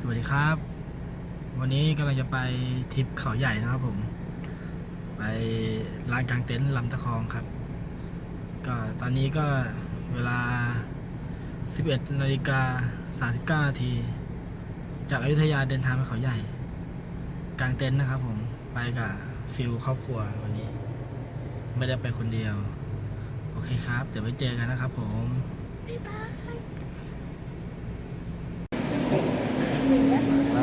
สวัสดีครับ วันนี้กำลังจะไปทริปเขาใหญ่นะครับผม ไปลานกลางเต็นท์ลำตะคองครับ ก็ตอนนี้ก็เวลา 11นาฬิกา39นาที จากอายุทยาเดินทางไปเขาใหญ่ กลางเต็นท์นะครับผมไปกับฟิลครอบครัววันนี้ ไม่ได้ไปคนเดียว โอเคครับ เดี๋ยวไว้เจอกันนะครับผมมา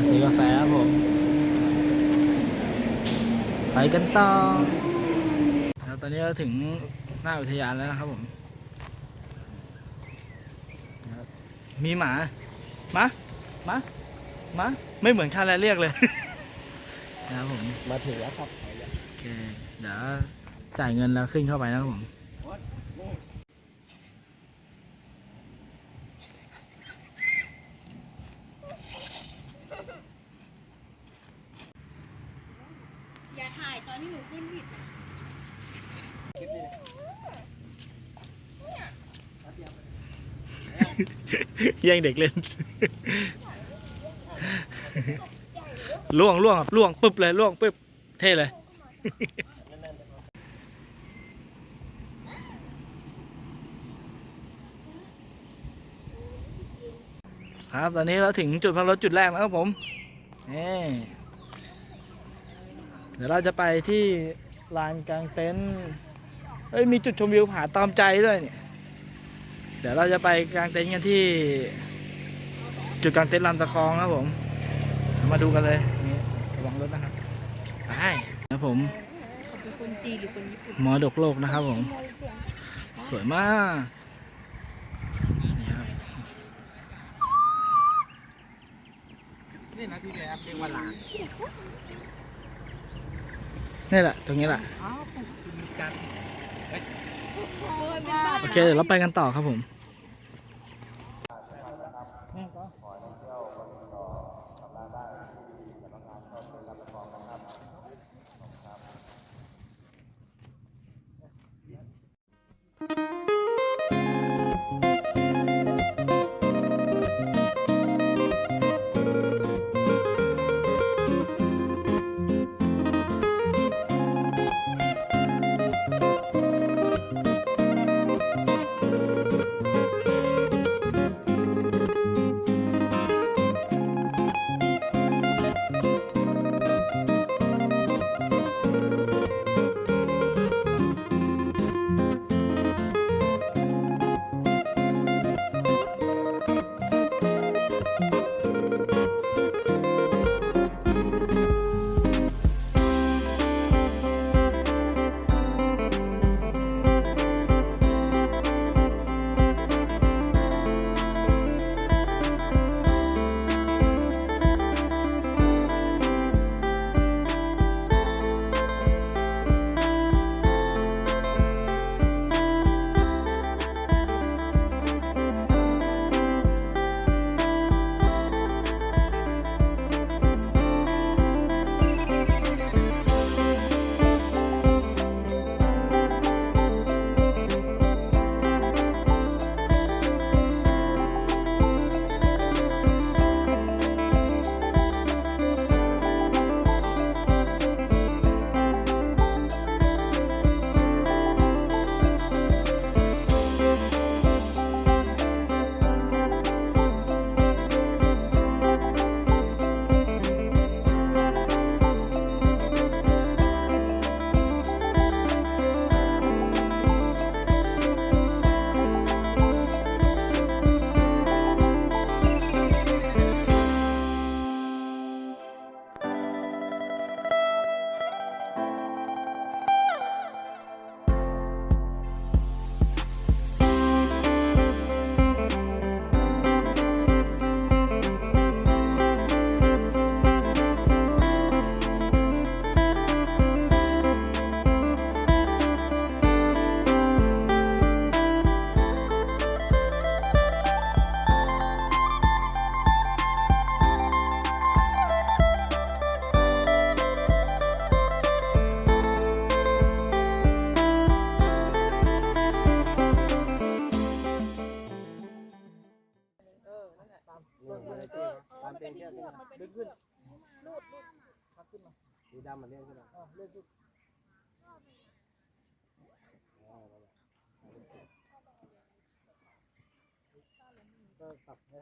ซื้อกาแฟครับผม ไปกันต่อแล้วตอนนี้เราถึงหน้าอุทยานแล้วนะครับผมนะครับมีหมา มา มา มา ไม่เหมือนคาแรเรียกเลย นะครับผม มาถึงแล้วครับโอเคเดี๋ยวจ่ายเงินแล้วขึ้นเข้าไปนะครับผม อย่าถ่าย ตอนที่หนูขึ้นผิดนะแย่งเด็กเล่น ล่วงล่วงครับล่วงปึ๊บเลยล่วงปึ๊บเท่เลย ครับตอนนี้เราถึงจุดพักรถจุดแรกแล้วครับผมนี่ ดี๋ยวเราจะไปที่ลานกลางเต็นท์เอ้ยมีจุดชมวิวผาตอมใจด้วยเนี่ยเดี๋ยวเราจะไปกางเต็นท์กันที่ จุดกางเต็นท์ลำตะคองครับผม มาดูกันเลยนี่ระวังรถนะครับไปครับผมเขาเป็นคนจีนหรือคนญี่ปุ่นมอดกโลกนะครับผม สวยมากนี่ครับนี่นะพี่แอบเรียกว่าลาน นี่แหละ ตรงนี้แหละอ้าวมีกันโอ้ยเป็นบ้าโอเค เดี๋ยวเราไปกันต่อครับผม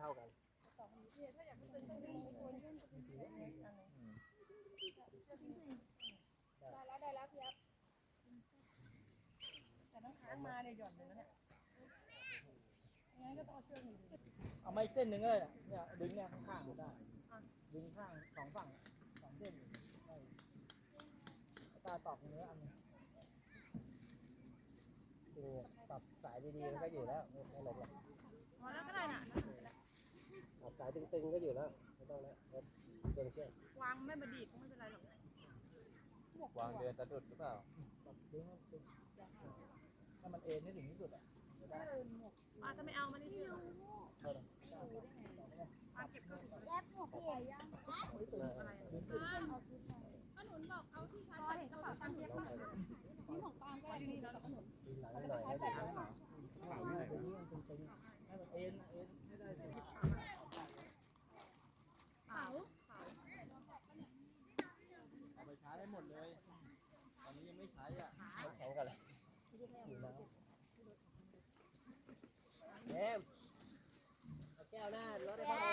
ากันได้แล้วได้แล้วพี่อัพแต่ต้องค้างมาเนี่ยหย่อนเลยนะเนี่ยงั้นก็ต้อเชือกหนึ่งเอามาอีกเส้นหนึ่งเลยเนี่ยดึงเนี่ยข้างๆได้ดึงข้างสองฝั่งสองเส้นได้ตาตอกเนื้ออันนี้ตับสายดีๆมันก็อยู่แล้วไม่หลบหรอกพอแล้วก็ได้น่ะ สายตึงๆก็อยู่แล้วไม่ต้องแล้วเดินเชือกวางไม่บดีก็ไม่เป็นไรหรอกวางเดือนสะดุดหรือเปล่าปรับดึงให้มันตึงถ้ามันเอ็นให้ถึงที่สุดอะจะได้อาจจะไม่เอามานี่เชื่อเท่าไหร่อาเก็บเข้าถุงแยกหัวเปียยังขนุนบอกเอาที่ชาร์จกระเป๋าตังค์เยอะมากนี่ของปาล์มก็ได้อยู่นี่แล้วขนุนดึงหลังให้หน่อ Yeah.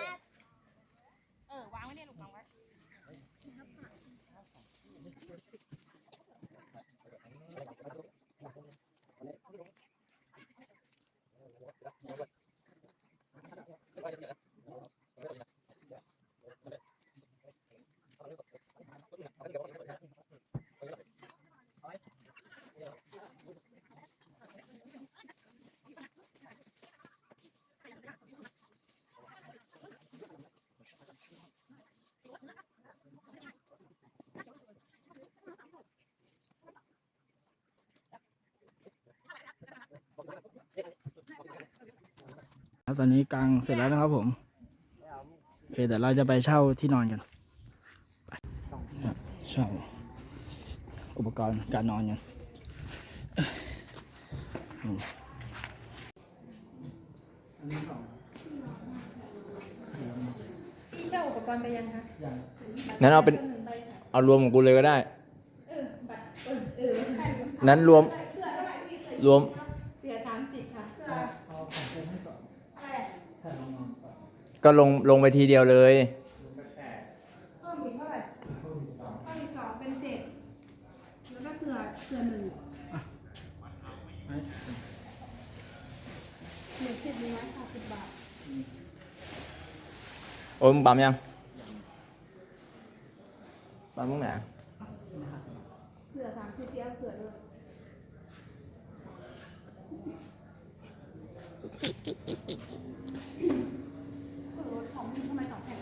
ครับตอนนี้กางเสร็จแล้วนะครับผมโอเคเดี๋ยวเราจะไปเช่าที่นอนกันไปเช่าอุปกรณ์การนอนกันอืมพี่เช่าอุปกรณ์ไปยังคะนั้นเอาเป็นหนึ่งใบค่ะเอารวมของกูเลยก็ได้ เออบัตรเออเออใช่นั้นรวมเสื้อเท่าไหร่พี่เสื้อรวม เสื้อสามสิบค่ะเสื้อ เอาของเพื่อนให้ก่อน อะไร แผ่นนอน ก่อนก็ลงลงไปทีเดียวเลย เพิ่มอีกเท่าไหร่เพิ่มอีกสองเป็นเจ็ดแล้วก็เสื้อเสื้อหนึ่งไอ้หนึ่งสิบมีไว้ค่ะสิบบาท โอ้ยมึงปั๊มยังปั๊มมึงไหน เสื้อสามสิบเดียวเสื้อด้วยเออของพี่ทำไมสองแผ่น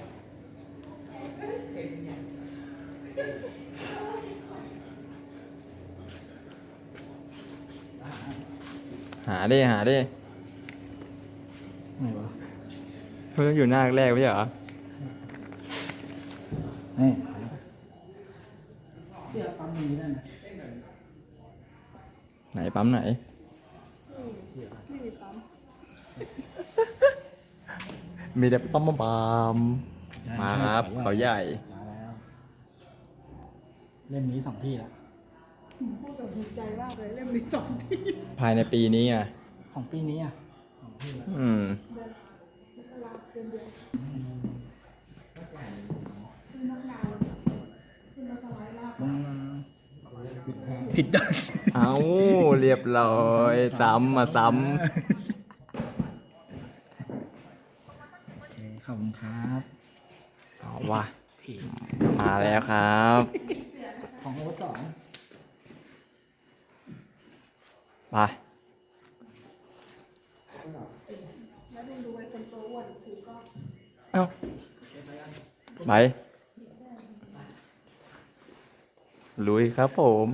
หาดิหาดิไหนวะเพิ่งอยู่หน้าแรกไม่ใช่เหรอนี่เที่ยวปั๊มนี้ได้ไหมไหนปั๊มไหนไม่มีปั๊มมีแต่ปั๊มปั๊มปั๊มมาครับเขาใหญ่มาแล้ว เล่มนี้สองที่แล้วพูดแบบดีใจมากเลยเล่มนี้สองที่ภายในปีนี้อะ ของปีนี้อะสองที่แล้วอืมมกราเดือนเดียวคือมะนาวคือมะสไลด์ลากลงมาผิดด้านเอาเรียบร้อย ซ้ำมาซ้โอเคขอบคุณครับำเอาว่ะผิดมาแล้วครับ ของโอ๊ตสองไปแล้วดูดูไอ้คนตัวอ้วนถือก็เอ้าไปลุยครับผม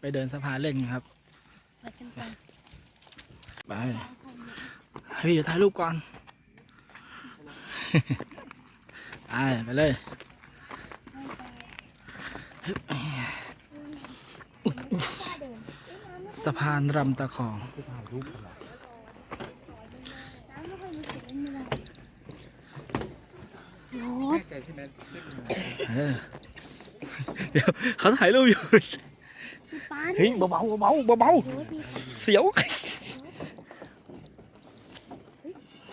ไปเดินสะพานเล่นกันครับไปกันไปไปให้พี่จะถ่ายรูปก่อน ไปไปเลยสะพานรำตะคองน้ำไม่ค่อยมีเสียงไม่ได้โอ้ยเออเดี๋ยวเขาถ่ายรูปอยู่ ป้าเฮ้ยเบาๆเบาๆเบาโอ้ยมีๆเสียว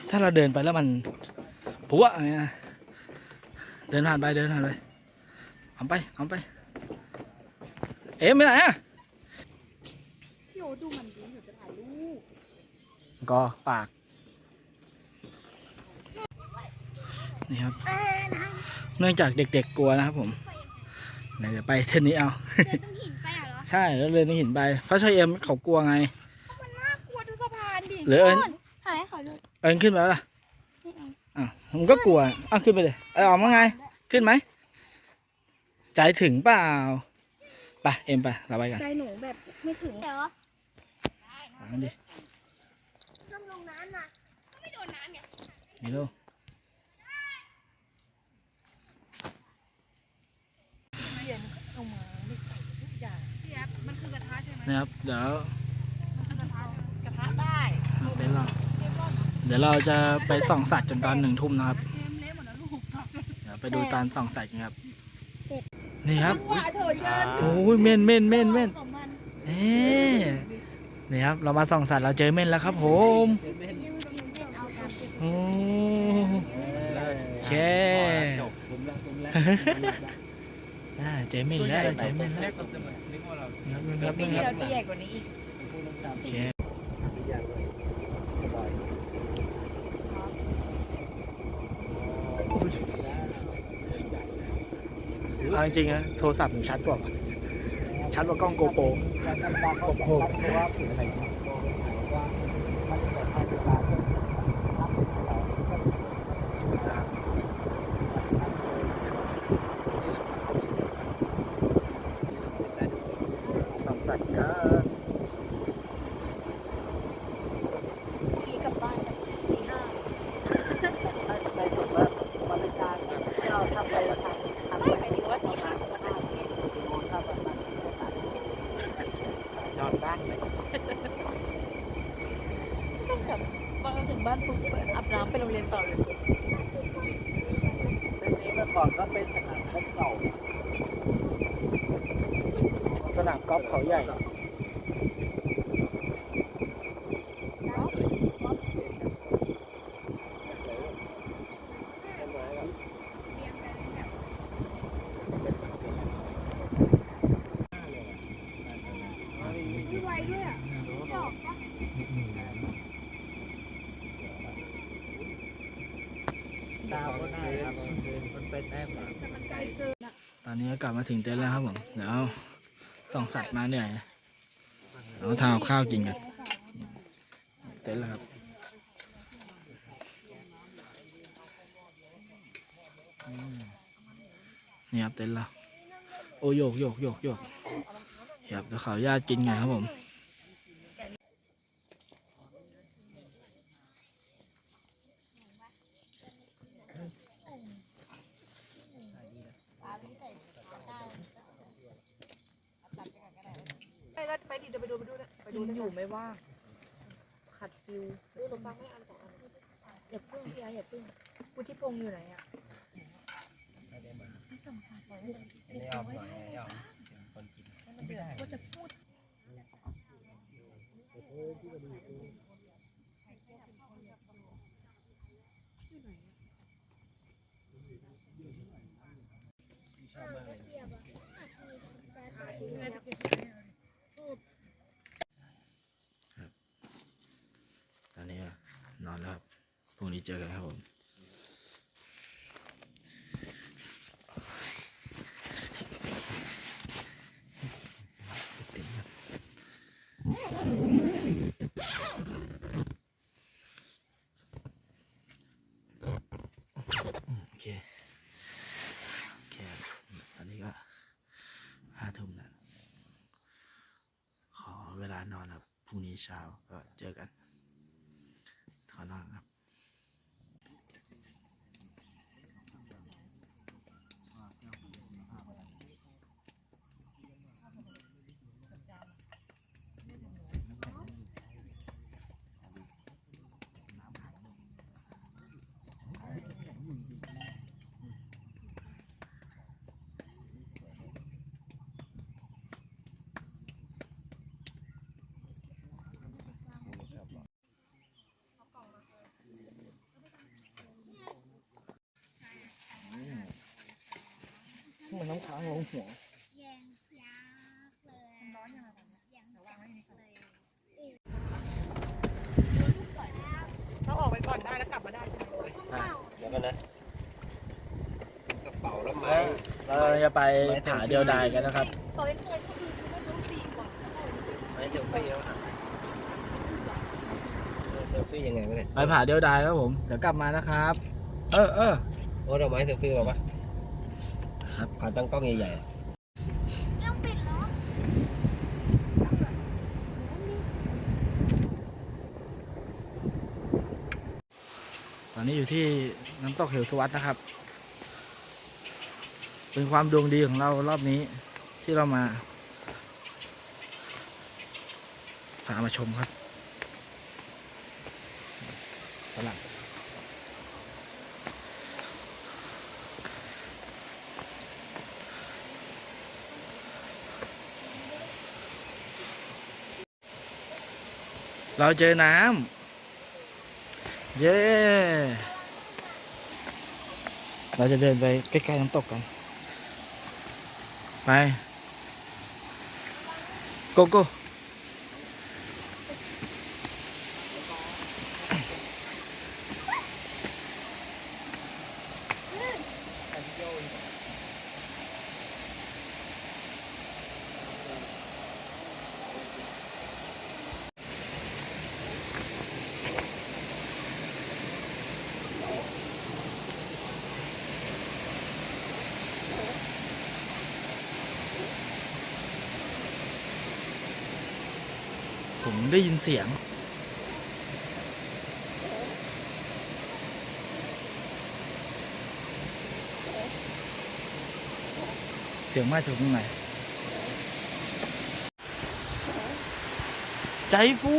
ถ้าเราเดินไปแล้วมันปัวอย่างเงี้ยเดินผ่านไปเดินผ่านไปเอาไปเอาไป เอ๊ะไปไหนอะพี่โอดูมันดิหนูจะถ่ายรูปก็ปาก นี่ครับเอ้ยนะเนื่องจากเด็กๆกลัวนะครับผมเดี๋ยวจะไปเทนนี้เอา เดินต้องหินไปเหรอ ใช่แล้วเลยต้องหินไปเพราะชายเอ็มเขากลัวไง มันน่ากลัวดูสะพานดิหรือเอิญ ถ่ายให้เขาดูเอิญขึ้นไปแล้วล่ะไม่เอาอ้าวผมก็กลัวอ้าวขึ้นไปเลยเออออกมาไง ขึ้นไหมใจถึงเปล่าไปเอ็มไปเราไปกันใจหนูแบบไม่ถึงเดี๋ยวไปกันดิต้องลงน้ำนะก็ไม่โดนน้ำเนี่ย นี่ลูก เอามาไม่ใส่ทุกอย่างพี่แอฟมันคือกระทะใช่ไหม นะครับ เดี๋ยวมันคือกระทะกระทะได้เดี๋ยวเราเดี๋ยวเราจะไปส่องสัตว์จนตอนหนึ่งทุ่มนะครับเกมเละหมดแล้วลูกเดี๋ยวไปดูตอนส่องสัตว์กันครับ นี่ครับว่าเธอเชิญโอ้ยเม่นเม่นเม่นเม่นของมันนี่นี่ครับ เรามาส่องสัตว์เราเจอเม่นแล้วครับผมยืมยืมเล่นเอาตามติดโอ้โอเคอ่าเจอเม่นแล้วเจอเม่นแล้ว ครับครับปีนี้ครัเราบจะใหญ่กว่านี้อีกโอเคเอาจริงๆนะโทรศัพท์ผมชัดกว่าว่ะชัดกว่ากล้องโกโปร โอ้โหเพราะว่าผิดอะไรว่ามันจะทำเวลาเส่องสัตว์กัน พี่กลับบ้านตีห้า ในส่วนว่ามันเป็นการที่เราทำไปทำทำไปหมายถึงว่าตีห้าของมันนอนข้าวแบบนั้นนอนบ้านไหม ต้องกลับพอเราถึงบ้านปุ๊บอาบน้ำไปโรงเรียนต่อเลย เส้นนี้เมื่อก่อนก็เป็นสนามกอล์ฟเก่า สนามกอล์ฟเขาใหญ่ พี่ไวด้วยอะดอกปะ ดาวก็ได้ครับมันเป็นแอป แต่มันไกลเกินอะ ตอนนี้ก็กลับมา ถึงเต็นท์แล้วครับผมเดี๋ยวส่องสัตว์มาเหนื่อยเราทำข้าวกินกันเต็นท์แล้วครับนี่ครับเต็นท์แล้วโอ้โยกโยกโยกโยกครับเดี๋ยวขออนุญาตกินไงครับผม ไปแล้วไปดิเดี๋ยวไปดูไปดูนะกินอยู่ไม่ว่างขัดฟิวดูขนมปังไม่อันสองอันอย่าพึ่งพี่อาอย่าพึ่งพุทธิพงษ์อยู่ไหนอะ มันเดือดก็จะพูด ตอนนี้ก็นอนแล้วครับ พรุ่งนี้ เจอกันครับผมโอเค โอเค ตอนนี้ก็ห้าทุ่มแล้ว ขอเวลานอนครับ พรุ่งนี้เช้าก็เจอกัน มันน้างลงหัวแยงยากเลยร้อนยังแยงวาไว้ในเลยเราออกไปก่อนได้แล้วกลับมาได้ใช่ไหมเดี๋ยวกันนะกระเป๋าแล้วไหมเราจะไปผาเดียวดายกันนะครับตอนเล่นเงินก็คือคือไม่รู้สี่กว่าไม่เซลฟี่แล้วอะเซลฟี่ยังไงวไปผาเดียวดายครับผม เดี๋ยวกลับมานะครับ เออเออโอ้ดอกไม้เซลฟี่มาปะครับ ขาตั้งกล้องใหญ่ยังปิดเนาะตอนนี้อยู่ที่น้ำตกเหวสวัสดนะครับ เป็นความดวงดีของเรารอบนี้ที่เรามาพามาชมครับ เราเจอน้ำเย้ เราจะเดินไปใกล้ๆน้ำตกกัน ไป โกโก้ ได้ยินเสียง เสียงมาจากตรงไหน ใจฟู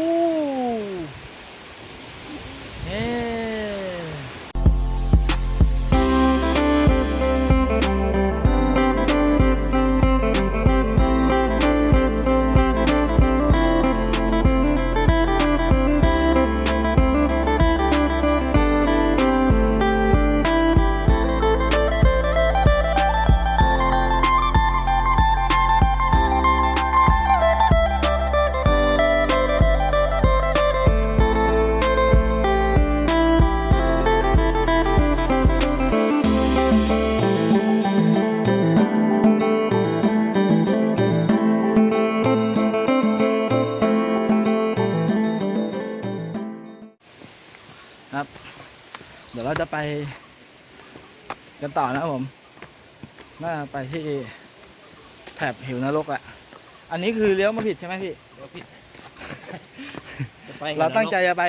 ไปที่แถบหิวนรกอะอันนี้คือเลี้ยวมาผิดใช่ไหมพี่ๆเดี๋ยวผิดจะไปเราตั้งใจจะไป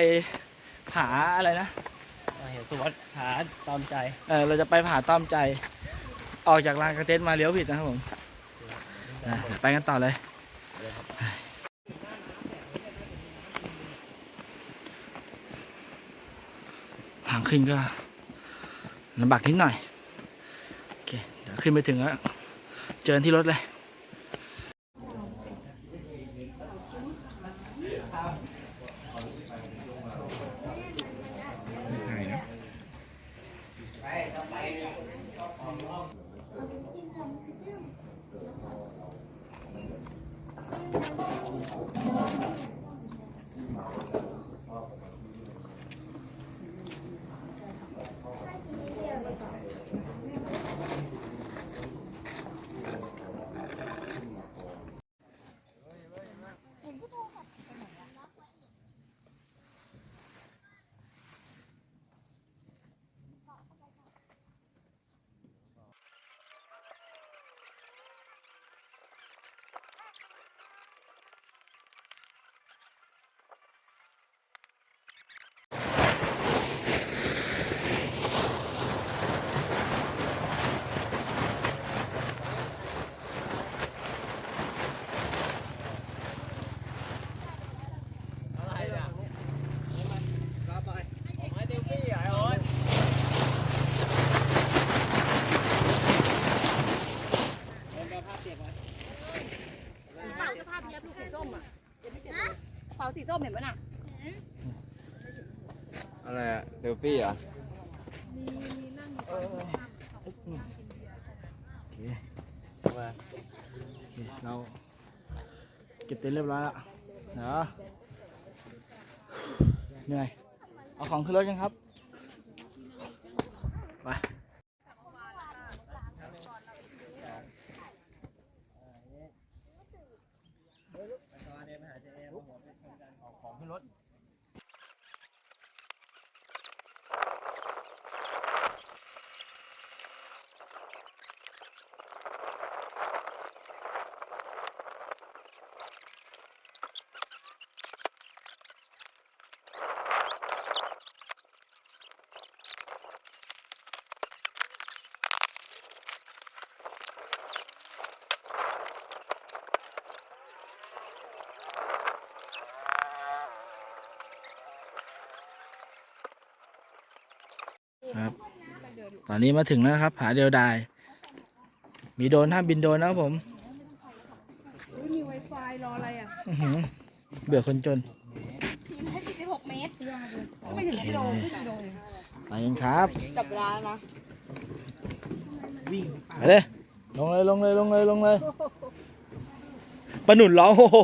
ผาอะไรนะเห็นสวัสดิ์ขาตามใจ เออเราจะไปผาต้อมใจ ออกจากลานกระเต็นท์มาเลี้ยวผิดนะครับผมอะไปกันต่อเลย ทางขึ้นก็ลำบากนิดหน่อยโอเคเดี๋ยว ขึ้นไปถึงแล้วเจอที่รถเลย มเห็นปะน่ะอะไรอะเซลฟี่เหรอมีมีนั่งอยู่เออโอเคมาโอเคเราเก็บเต็นท์เรียบร้อยแล้วเดี๋ยวเหนื่อยเอาของขึ้นรถกันครับ ครับ ตอนนี้มาถึงแล้วนะครับ ผาเดียวดาย มีโดรนห้ามบินโดรนนะครับผมมี Wi-Fi รออะไรอะอื้อหือเบื่อคนจนทีมให้46เมตรไม่ถึงกิโลครึ่งกิโลเองไปกันครับจับเวลานะวิ่งไปเลยลงเลยลงเลยลงเลยลงเลยปะหนุนร้องโอ้โห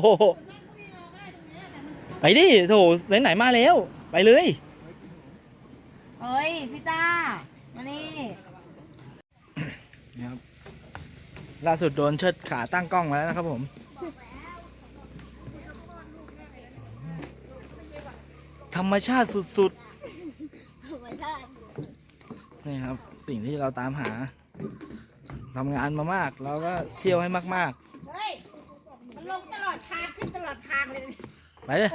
ไปดิโถไหนๆมาแล้ว ไปเลยเฮ้ย พี่ต้า มานี่นะครับล่าสุดโดนเชิดขาตั้งกล้องมาแล้วนะครับผม ธรรมชาติสุดๆนี่ครับ สิ่งที่เราตามหาทำงานมามาก เราก็เที่ยวให้มาก เฮ้ย มันลงตลอดทางขึ้นตลอดทางเลย ๆ ไปเลย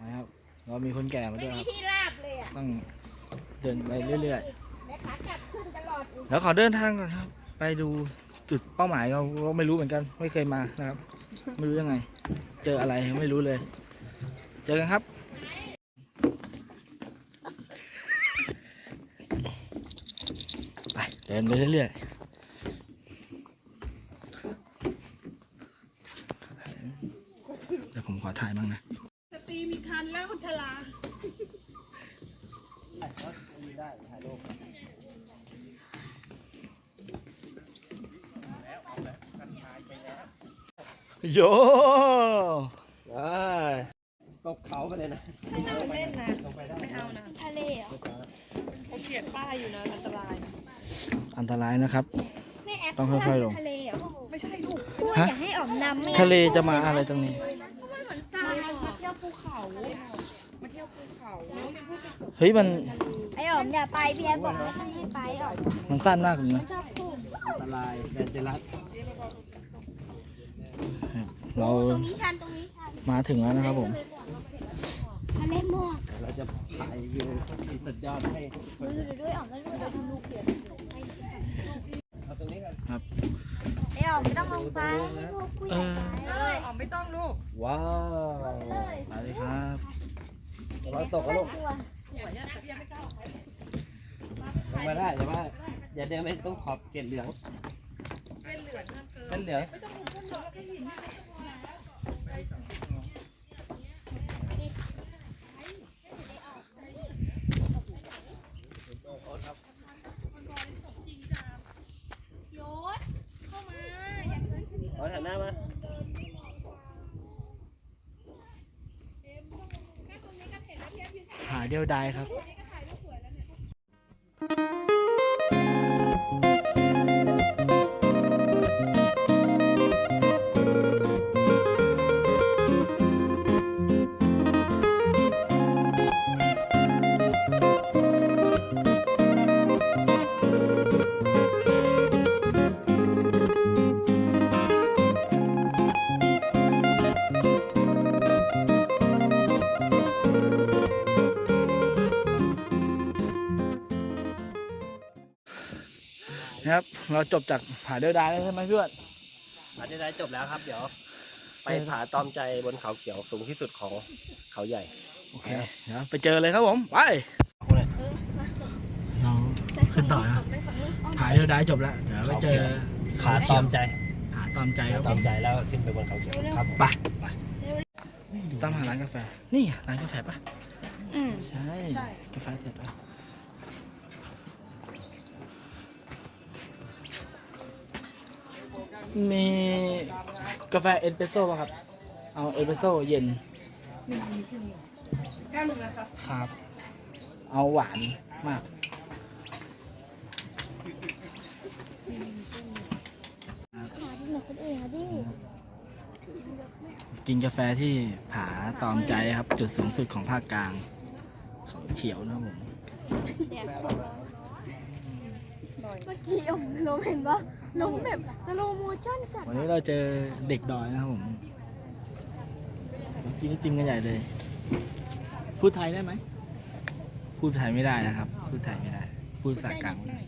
นะครับ เรามีคนแก่มาไม่ด้วยคมีรับที่ราบเลยอะ ต้อง เดินไปเรื่อยแม่ขากลับขึ้นตลอดๆแล้วขอเดินทางก่อนครับ ไปดูจุดเป้าหมายเราก็ไม่รู้เหมือนกัน ไม่เคยมานะครับ ไม่รู้ยังไง เจออะไรไม่รู้เลย เจอกันครับไปเดินไปเรื่อยๆเดี๋ยวผมขอถ่ายบ้างนะ สตรีมีคันแล้วคนชรา โยตกเขาไปเลยนะไม่น่าเล่นนะไม่เอานะทะเลเหรอเขาเขียนป้ายอยู่นะอันตราย อันตรายนะครับแม่แอปต้องค่อยๆลง ทะเลเหรอไม่ใช่ลูกพูดฮะ อยากให้ออกนำไม่ทะเลจะมาอะไรตรงนี้มามาเที่ยวภูเขามาเที่ยวภูเขาเฮ้ยมันไอออมอย่าไปเบียร์บอกว่าไม่ให้ไปออมมันสั้นมากเลยนะชอบพูดอันตรายแดนเจรัส เราตรงนี้ชันตรงนี้ชันมาถึงแล้วนะครับผมทะเลหมอกเราจะถ่ายวิวที่สุดยอดให้ดูดูด้วยออมแล้วดูดูลูกเขียนเอาตรงนี้กันไอออมไม่ต้องลงไปให้ลูกคุยเอกับอไปเออออกไม่ต้องลูก ว้าวเลยไปเลยครับระวังตกนะลูกตัวลงมาได้แต่ว่าอย่าเดินไปต้องขอบเกล็ดเหลืองเส้นเหลืองโยศเข้ามาอยากเดินขึ้น เอาหันหน้ามา หาเดียวดายครับ เราจบจากผาเดียวดายแล้วใช่ไหมเพื่อนผาเดได้จบแล้วครับ เดี๋ยว ไปผาตอมใจบนเขาเขียวสูงที่สุดของเขาใหญ่ โอเคเดี๋ยวไปเจอเลยครับผมไปเราขึ้นต่อนะผาเดียวดายจบแล้วเดี๋ยวไปเจอผาตอมใจผาตามใจครับผตามมใจแล้วขึ้นไปบนเขาเขียวครับไปไปตามหาร้านกาแฟ นี่ไงร้านกาแฟปะอืมใช่ใช่ กาแฟเสร็จแล้ว มีกาแฟเอสเปรสโซ่ป่ะครับ เอาเอสเปรสโซ่เย็นแก้วหนึ่งนะคะครับ เอาหวานมาก หาที่ไหนคนอื่นเขาดิกินกาแฟที่ผาตอมใจครับ จุดสูงสุดของภาคกลางเขาเขียวนะครับผม เมื่อกี้ผมลงเห็นปะลงแบบสโลโมชั่นจัดวันนี้เราเจอเด็กดอยนะครับผมกินไอติมกันใหญ่เลย พูดไทยได้ไหม พูดไทยไม่ได้นะครับ พูดไทยไม่ได้ พูดภาษากลางไม่ได้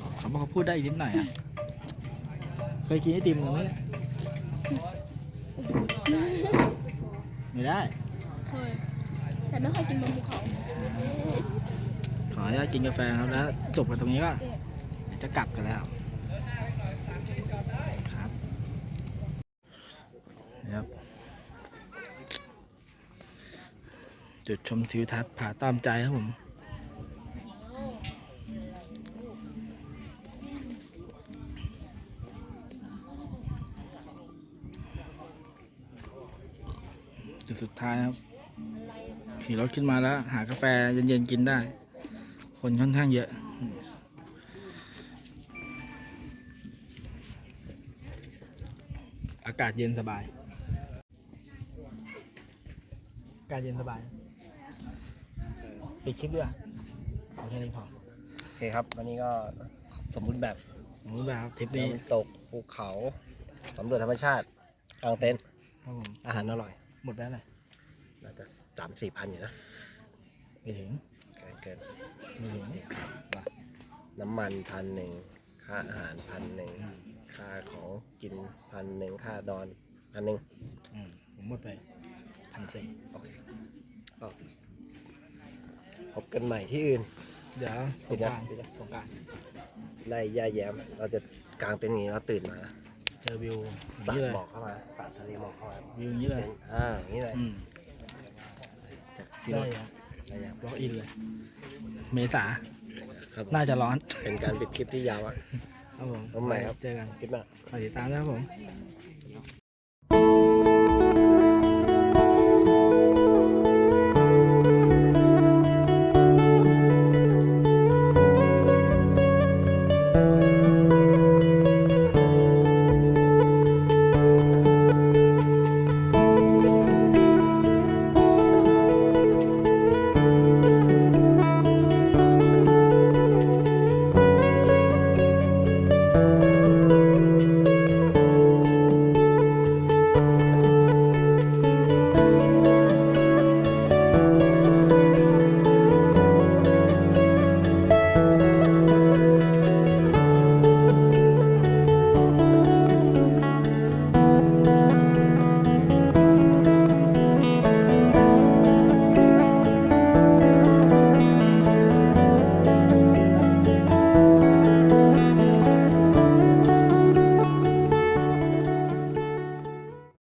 อ๋อเขาบอกเขาพูดได้อีกนิดหน่อยอะ เคยกินไอติมกันไหมเนี่ยไม่ได้ เคยแต่ไม่เคยกินบนภูเขา ขออนุญาตกินกาแฟครับแล้วจบกันตรงนี้ก็เดี๋ยว จะกลับกันแล้วครับนะครับจุดชมทิวทัศน์ผาตามใจครับผมจุดสุดท้ายครับ ขี่รถขึ้นมาแล้ว หากาแฟเย็นๆกินได้ คนค่อนข้างเยอะากาศเย็นสบาย อากาศเย็นสบายปิดคลิปด้วยเอาแค่นี้พอโอเคครับ วันนี้ก็สมบูรณ์แบบผมรู้แล้วครับทริปนี้น้ำตกภูเขาสำรวจธรรมชาติกลางเต็นท์ครับผมอาหารอร่อยหมดไปแล้วน่าจะสามสี่พันอยู่นะไม่ถึงเกินเกินไม่ถึงน้ำมันพันหนึ่งค่าอาหารพันหนึ่ง ค่าของกินพันหนึ่งค่านอนพันหนึ่งอืมผมหมดไปพันสี่โอเคก็พบกันใหม่ที่อื่น เดี๋ยวสปิงดกนะรารปิดนะ สงกรารไล่ย่าแย้ม เราจะกางเต็นท์อย่างนี้แล้วตื่นมาเจอวิวอย่างสาดนี้เลยหมอกเข้ามาสาดทะเลหมอกเข้ามาวิวอย่างนี้เลยเต็นท์อ่าอย่างนี้เลยอืมจากที่ได้รถครับได้ยังล็อกอินเลย เมษา ครับน่าจะร้อน เป็นการปิดคลิปที่ยาวอะ ครับผมพบกันใหม่ครับ เจอกันคลิปหน้าฝากติดตามด้วยครับผมเ